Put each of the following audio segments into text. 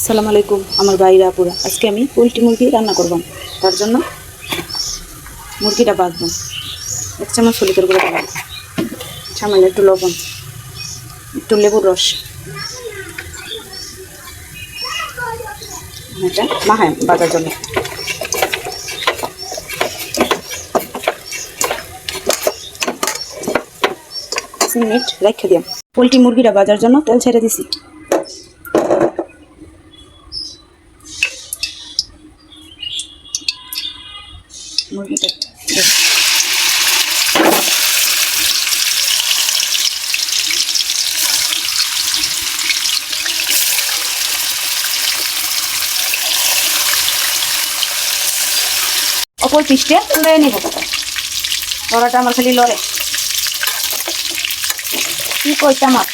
আসসালামু আলাইকুম, আমার ভাইরা, আপুরা। আজকে আমি পোলট্রি মুরগি রান্না করবাম তার জন্য মুরগিটা বাঁধবাম এক চামচ হলুদের গুঁড়ো দিলাম সামান্য একটু লবণ, একটু লেবুর রস। এটা মাহায় বাজার জন্য। মিনিট রেখে দিলাম পোলট্রি মুরগিটা বাজার জন্য তেল ছেড়ে দিছি। মুরগিটা। অপর পৃষ্ঠে লড়ে নেব লড়াটা আমার খালি লড়ে। কি কইতাম আর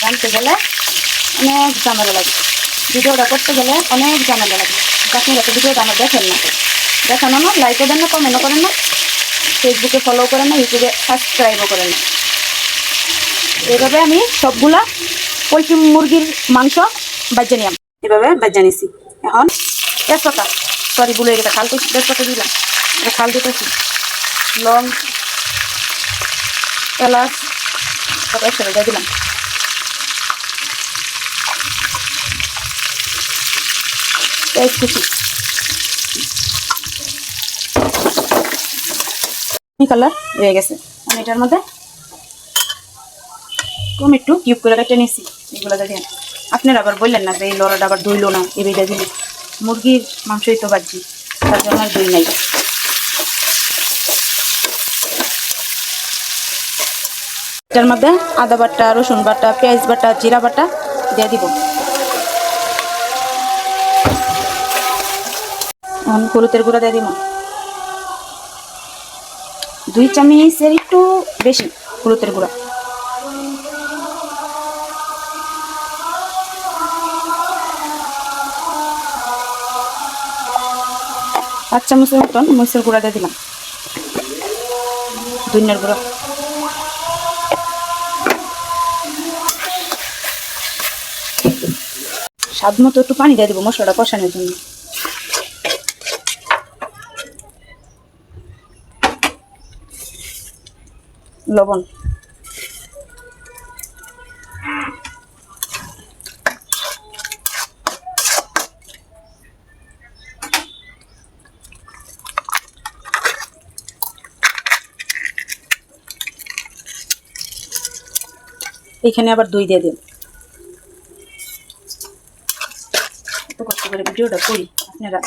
জানতে গেলে অনেক ঝামেলা লাগে। ভিডিওটা করতে গেলে অনেক ঝামেলা লাগে। আপনারা তো ভিডিওটা আমার দেখেন না। দেখানো না লাইকও দেন না কমেন্টও করেন না ফেসবুকে ফলো করেন না ইউটিউবে সাবস্ক্রাইবও করেন না। এভাবে আমি সবগুলা পোলট্রি মুরগির মাংস বাজ্যা নিলাম। এভাবে বাজ্যা নিছি। এখন তেজপাতা সরি ভুলে গেছে, খাল তো তেজপাতা দিলাম। খাল দিতেছি। লং, এলাচ সব একসাথে দিলাম। পেঁয়াজ কালার হয়ে গেছে। আমি এটার মধ্যে টমেটো কিউব করে কেটে নিয়েছি। এগুলো দেখেন আপনারা আবার বললেন না যে এই লড়াটা আবার দইলো না, এই বেটা দিলে। মুরগির মাংসই তো বাজি, তার জন্য আর দই নাই। এটার মধ্যে আদা বাটা, রসুন বাটা, পেঁয়াজ বাটা, জিরা বাটা দিয়ে দিব। এখন হলুদের গুঁড়া দিয়ে দিব। দুই চামচের একটু বেশি, হলুদের গুঁড়া। পাঁচ চামচের মতন মরিচের গুঁড়া দিয়ে দিলাম। ধনিয়ার গুঁড়া। স্বাদ মতো একটু পানি দিয়ে দিব মশলাটা কষানোর জন্য। লবণ। এখানে আবার দই দিয়ে দিন। এত কষ্ট করে ভিডিওটা করি, আপনারা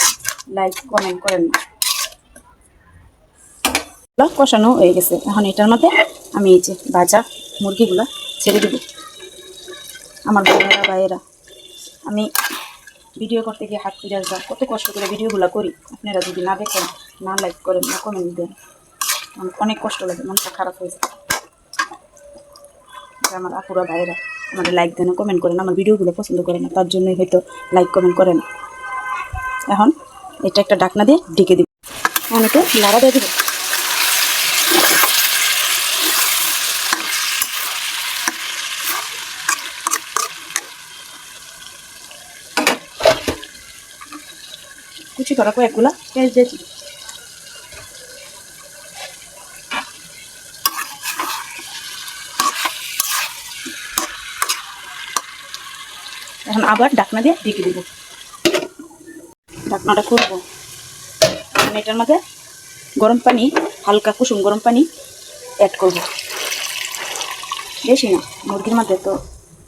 লাইক কমেন্ট করেন না। কষানো হয়ে গেছে। এখন এটার মধ্যে আমি এই যে ভাজা মুরগিগুলো ছেড়ে দেব। আমার বোনেরা ভাইয়েরা, আমি ভিডিও করতে গিয়ে হাত ফিরে আসবা কত কষ্ট করে ভিডিওগুলো করি। আপনারা যদি না দেখেন, না লাইক করেন, না কমেন্ট দেন, আমার অনেক কষ্ট লাগে, মনটা খারাপ হয়ে যায়। আমার আপুরা, ভাইয়েরা, আমাদের লাইক দেন কমেন্ট করেন, আমার ভিডিওগুলো পছন্দ করে না, তার জন্যই হয়তো লাইক কমেন্ট করে না এখন এটা একটা ডাকনা দিয়ে ডেকে দিব। একটু লাড়া দিয়ে দিব। কুচি করা কয়েকগুলা পেঁয়াজ দিয়েছি এখন আবার ডাকনা দিয়ে ঢেকে দিব। ডাকনাটা করব। এটার মধ্যে গরম পানি, হালকা কুসুম গরম পানি অ্যাড করব। বেশি না, মুরগির মধ্যে তো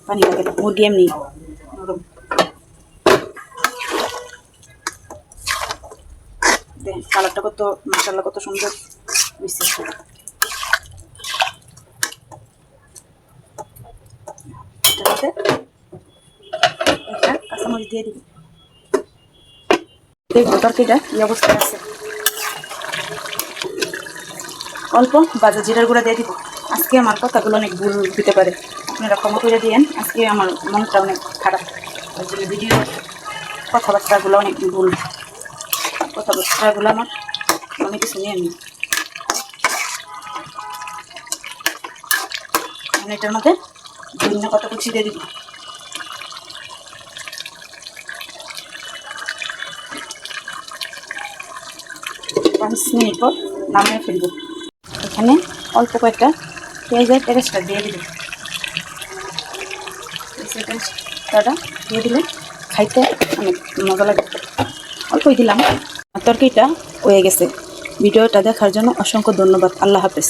পানি লাগে মুরগি এমনি নরম দেখেন কালারটা কত মশালা কত সুন্দর। অল্প বাজার জিরার গুঁড়া দিয়ে দিব। আজকে আমার কথাগুলো অনেক ভুল দিতে পারে। আপনারা ক্ষমা করে দিয়েন। আজকে আমার মনটা অনেক খারাপ। ওই জন্য ভিডিও কথাবার্তাগুলো অনেক ভুল। কত বছরগুলো আমার অনেক কিছু নিয়ে নিই আমি এটার মধ্যে ভিন্ন কত কুচি দিয়ে দিব? পাঁচ মিনিট পর নামিয়ে ফেলব। এখানে অল্প কয়েকটা পেঁয়াজের পেরেস্টা দিয়ে দিব। পেঁয়াজের দিয়ে দিলে খাইতে অনেক মজা লাগে। অল্পই দিলাম। তরকারিটা হয়ে গেছে। ভিডিওটা দেখার জন্য অসংখ্য ধন্যবাদ। আল্লাহ হাফেজ।